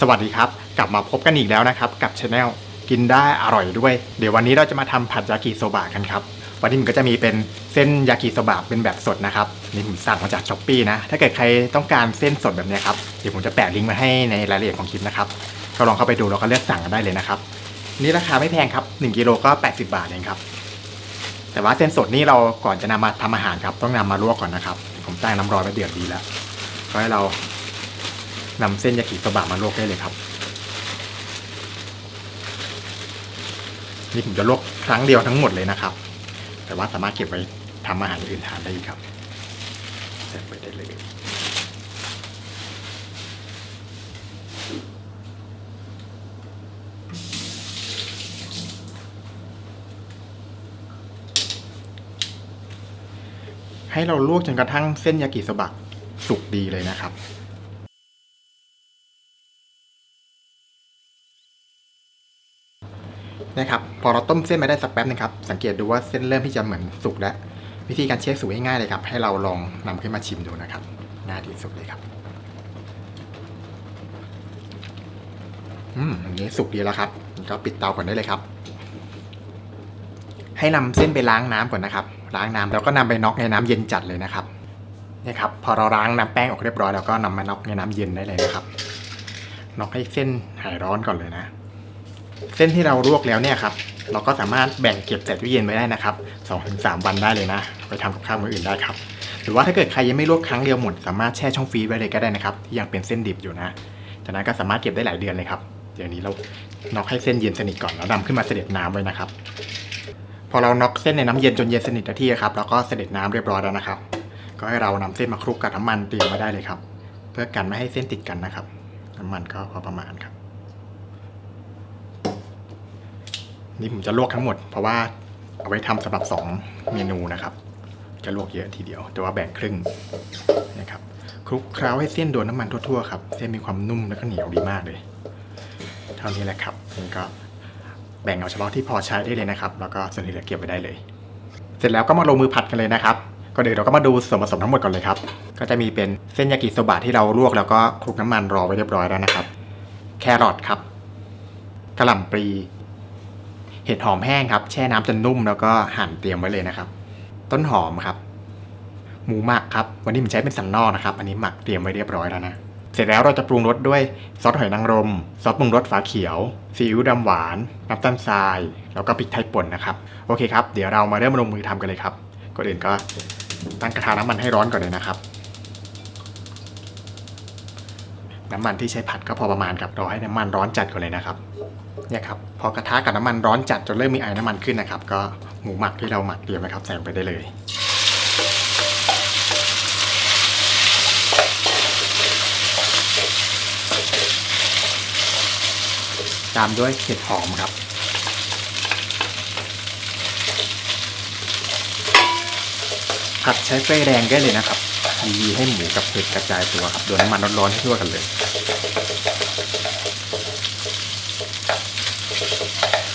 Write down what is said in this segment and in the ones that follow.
สวัสดีครับ กลับมาพบกันอีกแล้วนะครับ กับช anel กินได้อร่อยด้วย เดี๋ยววันนี้เราจะมาทำผัดยากิโซบะกันครับ วันนี้ผมก็จะมีเป็นเส้นยากิโซบะเป็นแบบสดนะครับนี่ผมสั่งมาจากช้อปปีนะ ถ้าเกิดใครต้องการเส้นสดแบบนี้ครับเดี๋ยวผมจะแปะลิงก์มาให้ในรายละเอียดของคลิปนะครับก็ลองเข้าไปดูแล้วก็เลือกสั่งกันได้เลยนะครับนี่ราคาไม่แพงครับ1กิโลก็ 80 บาทเองครับแต่ว่าเส้นสดนี่เราก่อนจะนำมาทำอาหารครับต้องนำมาลวกก่อนนะครับผมตั้งน้ำร้อนไว้เดือดดีแล้วก็ให้เรา นำเส้นยากิโซบะมาลวกได้เลยครับ นี่ผมจะลวกครั้งเดียวทั้งหมดเลยนะครับ แต่ว่าสามารถเก็บไว้ทำอาหารอื่นทานได้อีกครับใส่ไปได้เลยให้เราลวกจนกระทั่งเส้นยากิโซบะสุกดีเลยนะครับ นะครับพอเราต้มเส้นมาได้สักแป๊บนึงครับสังเกตดูว่าเส้นเริ่มที่จะเหมือนสุกแล้ววิธีการเช็คสูตรง่ายๆเลยครับ ให้เราลองนำขึ้นมาชิมดูนะครับง่ายที่สุดเลยครับอืมอันนี้สุกดีแล้วครับก็ปิดเตาก่อนได้เลยครับ ให้นำเส้นไปล้างน้ำก่อนนะครับ ล้างน้ำแล้วก็นำไปน็อกในน้ำเย็นจัดเลยนะครับนี่ครับพอเราล้างน้ำแป้งออกเรียบร้อยแล้วก็นำมาน็อกในน้ำเย็นได้เลยนะครับน็อกให้เส้นหายร้อนก่อนเลยนะ เส้นที่เราลวกแล้วเนี่ยครับเราก็สามารถแบ่งเก็บใส่ตู้เย็นไว้ได้นะครับสองถึงสามวันได้เลยนะไปทำกับข้าวมื้ออื่นได้ครับ หรือว่าถ้าเกิดใครยังไม่ลวกครั้งเดียวหมด สามารถแช่ช่องฟรีซไว้เลยก็ได้นะครับที่ยังเป็นเส้นดิบอยู่นะจากนั้นก็สามารถเก็บได้หลายเดือนเลยครับเดี๋ยวนี้เราน็อกให้เส้นเย็นสนิทก่อนแล้วนำขึ้นมาเสด็จน้ำไว้นะครับ พอเราน็อกเส้นในน้ำเย็นจนเย็นสนิทที่ครับแล้วก็เสด็จน้ำเรียบร้อยแล้วนะครับ ก็ให้เรานำเส้นมาคลุกกับน้ำมันเตรียมไว้ได้เลยครับ เพื่อกันไม่ให้เส้นติดกันนะครับ น้ำมันก็พอประมาณครับ นี่ผมจะลวกทั้งหมด เพราะว่าเอาไว้ทำสำหรับ 2 เมนูนะครับ จะลวกเยอะทีเดียว แต่ว่าแบ่งครึ่งนะครับคลุกเคล้าให้เส้นโดนน้ำมันทั่วๆครับเส้นมีความนุ่มแล้วก็เหนียวดีมากเลย เท่านี้แหละครับนี่ก็แบ่งเอาเฉพาะที่พอใช้ได้เลยนะครับ แล้วก็ส่วนที่เหลือเก็บไว้ได้เลย เสร็จแล้วก็มาลงมือผัดกันเลยนะครับก็เดี๋ยวเราก็มาดูส่วนผสมทั้งหมดก่อนเลยครับ ก็จะมีเป็นเส้นยากิโซบะที่เราลวกแล้วก็คลุกน้ำมันรอไว้เรียบร้อยแล้วนะครับ แครอทครับกระหล่ำปลี เห็ดหอมแห้งครับ แช่น้ำจนนุ่มแล้วก็หั่นเตรียมไว้เลยนะครับ ต้นหอมครับ หมูหมักครับ วันนี้ผมใช้เป็นสันนอกนะครับ อันนี้หมักเตรียมไว้เรียบร้อยแล้วนะ เสร็จแล้วเราจะปรุงรสด้วยซอสหอยนางรม ซอสปรุงรสฝาเขียว ซีอิ๊วดำหวาน น้ำตาลทราย แล้วก็พริกไทยป่นนะครับ โอเคครับ เดี๋ยวเรามาเริ่มลงมือทำกันเลยครับ ก่อนอื่นก็ตั้งกระทะน้ำมันให้ร้อนก่อนเลยนะครับ น้ำมันที่ใช้ผัดก็พอประมาณครับรอให้น้ำมันร้อนจัดก่อนเลยนะครับเนี่ยครับพอกระทะกับน้ำมันร้อนจัดจนเริ่มมีไอน้ำมันขึ้นนะครับ ก็หมูหมักที่เราหมักเตรียมไว้ครับใส่ลงไปได้เลยตามด้วยเห็ดหอมครับ ผัดใช้ไฟแรงได้เลยนะครับ ยีให้หมูกับเห็ดกระจายตัวครับโดนน้ำมันร้อนๆให้ทั่วกันเลย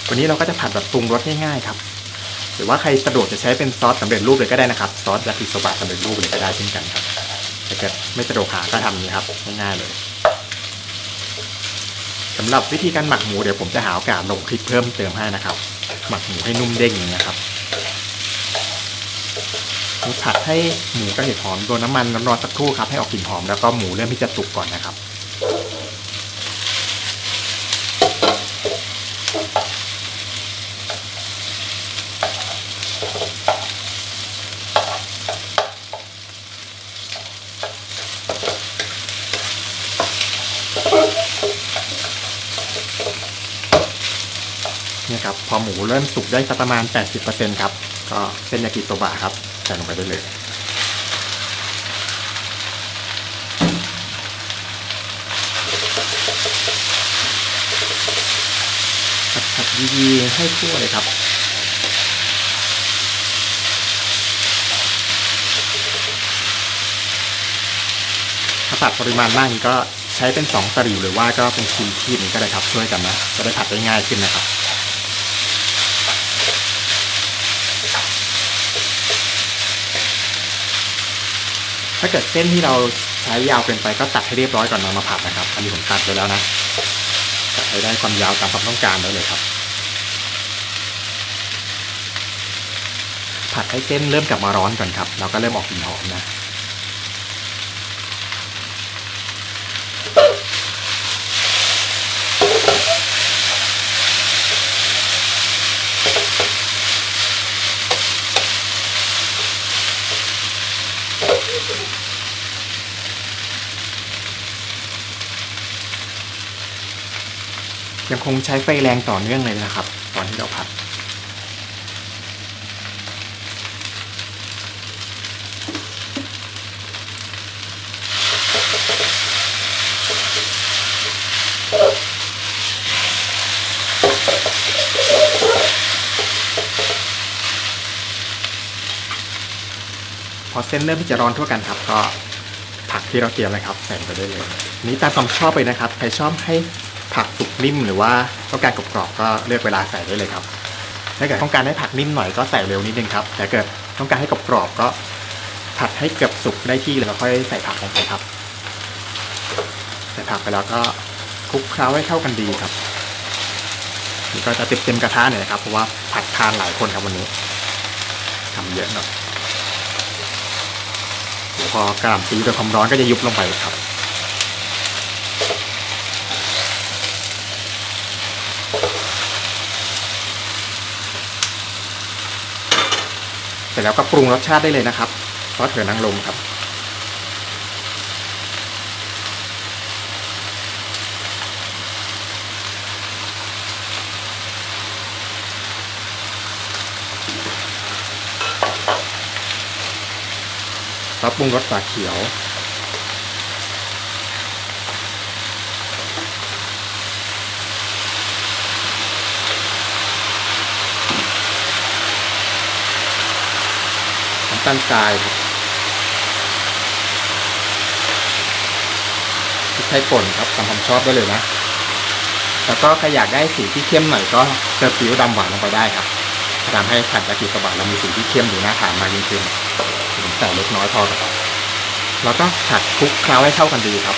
วันนี้เราก็จะผัดแบบปรุงรสง่ายๆครับ หรือว่าใครสะดวกจะใช้เป็นซอสสำเร็จรูปเลยก็ได้นะครับ ซอสยากิโซบะสำเร็จรูปเลยก็ได้เช่นกันครับถ้าเกิดไม่สะดวกหาก็ทำนี้ครับง่ายๆเลยสำหรับวิธีการหมักหมูเดี๋ยวผมจะหาโอกาสลงคลิปเพิ่มเติมให้นะครับ หมักหมูให้นุ่มเด้งอย่างนี้ครับ ผัดให้หมูกับเห็ดหอมโดนน้ำมันร้อนๆสักครู่ครับให้ออกกลิ่นหอมแล้วก็หมูเริ่มที่จะสุกก่อนนะครับเนี่ยครับพอหมูเริ่มสุกได้สักประมาณ 80%ครับ ก็เส้นยากิโซบะครับ ส่ลงไปได้เลยผัดๆยีๆให้ทั่วเลยครับถ้าผัดปริมาณมากนี้ก็ใช้เป็นสองตะหลิวหรือว่าก็เป็นชิ้นที่นี้ก็ได้ครับช่วยกันนะจะได้ผัดได้ง่ายขึ้นนะครับ ถ้าเกิดเส้นที่เราใช้ยาวเกินไปก็ตัดให้เรียบร้อยก่อนนำมาผัดนะครับ อันนี้ผมตัดไปแล้วนะตัดให้ได้ความยาวตามความต้องการได้เลยครับ ผัดให้เส้นเริ่มกลับมาร้อนก่อนครับ เราก็เริ่มออกกลิ่นหอมนะ ยังคงใช้ไฟแรงต่อเนื่องเลยนะครับ ตอนที่เราผัด พอเส้นเริ่มที่จะร้อนทั่วกันครับ ก็ผักที่เราเตรียมนะครับใส่ไปได้เลย นี้ตามความชอบเลยนะครับใครชอบให้ ผักสุกนิ่มหรือว่าต้องการกรอบๆก็เลือกเวลาใส่ได้เลยครับ ถ้าเกิดต้องการให้ผักนิ่มหน่อยก็ใส่เร็วนิดนึงครับ แต่เกิดต้องการให้กรอบๆก็ผัดให้เกือบสุกได้ที่แล้วค่อยใส่ผักลงไปครับ ใส่ผักไปแล้วก็คลุกเคล้าให้เข้ากันดีครับนี่ก็จะเต็มเต็มกระทะหน่อยนะครับ เพราะว่าผัดทานหลายคนครับวันนี้ทำเยอะหน่อยพอกระหล่ำปีโดนความร้อนก็จะยุบลงไปครับ เสร็จแล้วก็ปรุงรสชาติได้เลยนะครับซอสเถื่อนนางรมครับ ซอสปรุงรสฝาเขียวำตาลทรายครับพริกไทยป่นครับตามความชอบได้เลยนะ แล้วก็ใครอยากได้สีที่เข้มหน่อยก็เติมซีอิ๊วดำหวานลงไปได้ครับทำให้ผัดยากิโซบะเรามีสีที่เข้มดูน่าทานมากยิ่งขึ้นใส่เล็กน้อยพอครับแล้วก็ผัดคลุกเคล้าให้เข้ากันดีครับ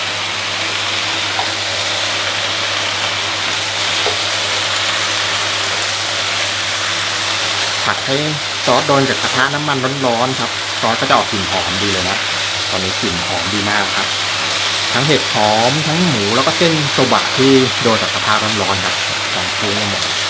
ผัดให้ ซอสโดนจากกระทะน้ำมันร้อนๆครับ ซอสก็จะออกกลิ่นหอมดีเลยนะ ตอนนี้กลิ่นหอมดีมากครับ ทั้งเห็ดหอมทั้งหมูแล้วก็เส้นโซบะที่โดนจากกระทะร้อนๆครับลองฟุ้งมาหมด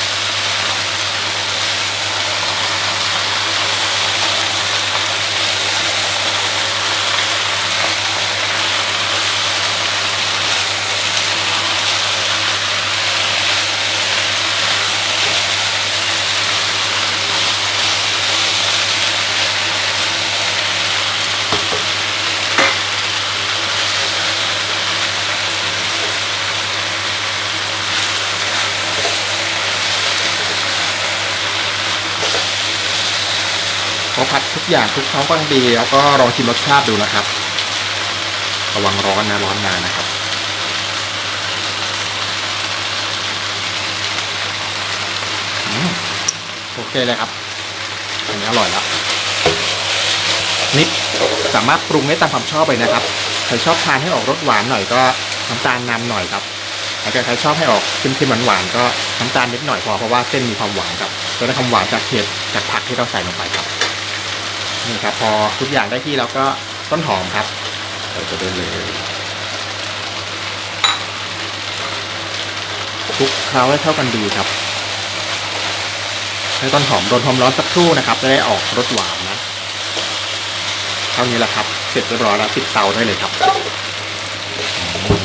พอผัดทุกอย่างทุกท้องก็ดี แล้วก็ลองชิมรสชาติดูนะครับ ระวังร้อนนะร้อนนานนะครับโอเคเลยครับอันนี้อร่อยแล้วนิดสามารถปรุงได้ตามความชอบเลยนะครับใครชอบทานให้ออกรสหวานหน่อยก็น้ำตาลนำหน่อยครับถ้าใครชอบให้ออกเค็มๆหวานๆก็น้ำตาลนิดหน่อยพอเพราะว่าเส้นมีความหวานครับจะได้ความหวานจากเห็ดจากผักที่เราใส่ลงไปครับ นี่ครับ พอทุกอย่างได้ที่แล้วก็ต้นหอมครับใส่ไปได้เลยคลุกเคล้าให้เข้ากันดีครับให้ต้นหอมโดนความร้อนสักครู่นะครับ จะได้ออกรสหวานนะเท่านี้แหละครับ เสร็จเรียบร้อยแล้วปิดเตาได้เลยครับอืม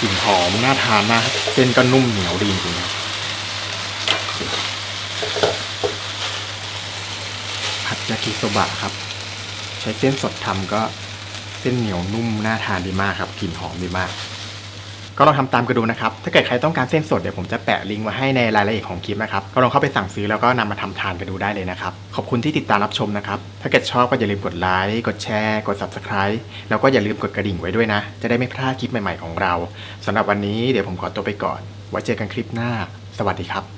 กลิ่นหอมน่าทานมากครับเส้นก็นุ่มเหนียวดีจริงๆครับผัดยา กิโซบะครับ ใช้เส้นสดทำก็เส้นเหนียวนุ่มน่าทานดีมากครับกลิ่นหอมดีมาก ก็ลองทำตามกันดูนะครับ ถ้าเกิดใครต้องการเส้นสดเดี๋ยวผมจะแปะลิงก์ไว้ให้ในรายละเอียดของคลิปนะครับ ก็ลองเข้าไปสั่งซื้อแล้วก็นำมาทำทานกันดูได้เลยนะครับ ขอบคุณที่ติดตามรับชมนะครับ ถ้าเกิดชอบก็อย่าลืมกดไลค์กดแชร์ กด subscribe แล้วก็อย่าลืมกดกระดิ่งไว้ด้วยนะ จะได้ไม่พลาดคลิปใหม่ๆของเราสำหรับวันนี้เดี๋ยวผมขอตัวไปก่อน ไว้เจอกันคลิปหน้า สวัสดีครับ